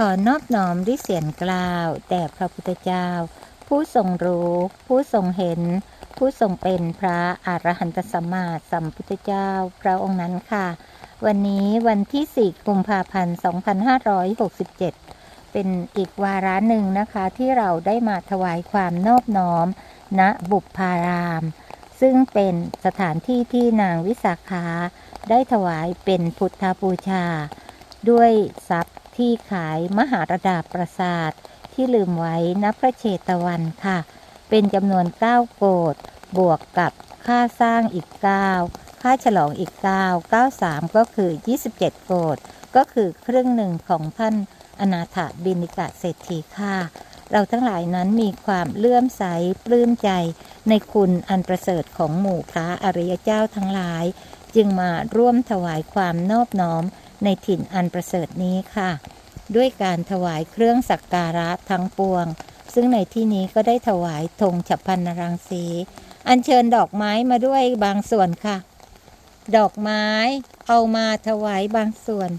ขอนอบน้อมด้วยเสียงกล่าวแด่พระพุทธเจ้า ผู้ทรงรู้ ผู้ทรงเห็น ผู้ทรงเป็นพระอรหันตสัมมาสัมพุทธเจ้า พระองค์นั้นค่ะ วันนี้วันที่ 4 กุมภาพันธ์ 2567 เป็นอีกวาระหนึ่งนะคะที่เราได้มาถวายความนอบน้อม ณบุพาราม ซึ่งเป็นสถานที่ที่นางวิสาขาได้ถวายเป็นพุทธบูชา ด้วยทรัพย์ ที่ขายมหาระดาปราสาทที่ลืมไว้ณพระเชตวันค่ะ เป็นจำนวน 9 โกดบวกกับค่าสร้างอีก 9 ค่าฉลองอีก 9 93 ก็คือ 27 โกดก็คือครึ่งหนึ่งของท่านอนาถบินิกะเศรษฐีค่ะ เราทั้งหลายนั้นมีความเลื่อมใสปลื้มใจในคุณอันประเสริฐของหมู่พระอริยเจ้าทั้งหลาย จึงมาร่วมถวายความนอบน้อมในถิ่นอันประเสริฐนี้ค่ะ ด้วยการถวายเครื่องสักการะทั้งปวง ซึ่งในที่นี้ก็ได้ถวายธงฉับพันนรังสี อัญเชิญดอกไม้มาด้วยบางส่วนค่ะ ดอกไม้เอามาถวายบางส่วน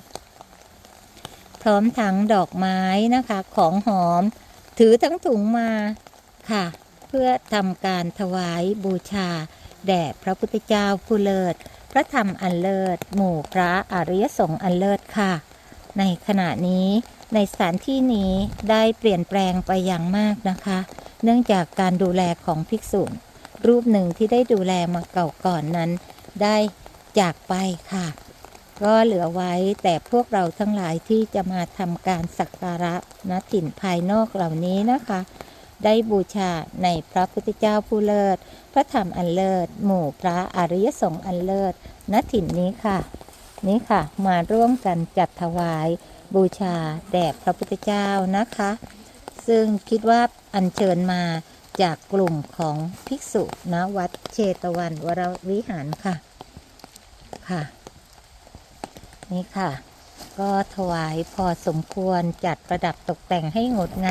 พร้อมทั้งดอกไม้นะคะของหอม ถือทั้งถุงมาค่ะ เพื่อทำการถวายบูชา แด่พระพุทธเจ้าผู้เลิศ พระธรรมอันเลิศ หมู่พระอริยสงฆ์อันเลิศค่ะ ในขณะนี้ในสถานที่นี้ได้เปลี่ยนแปลงไปอย่างมากนะคะ เนื่องจากการดูแลของภิกษุ รูปหนึ่งที่ได้ดูแลมาเก่าก่อนนั้น ได้จากไปค่ะ ก็เหลือไว้แต่พวกเราทั้งหลายที่จะมาทำการสักการะณถิ่นภายนอกเหล่านี้นะคะ ได้บูชาในพระพุทธเจ้าผู้เลิศ พระธรรมอันเลิศ หมู่พระอริยสงฆ์อันเลิศณถิ่นนี้ค่ะ นี่ค่ะ มาร่วมกันจัดถวายบูชาแด่พระพุทธเจ้านะคะ ซึ่งคิดว่าอัญเชิญมาจากกลุ่มของภิกษุณวัดเชตวันวรวิหารค่ะ ค่ะ นี่ค่ะ ก็ถวายพอสมควรจัดประดับตกแต่งให้งดงาม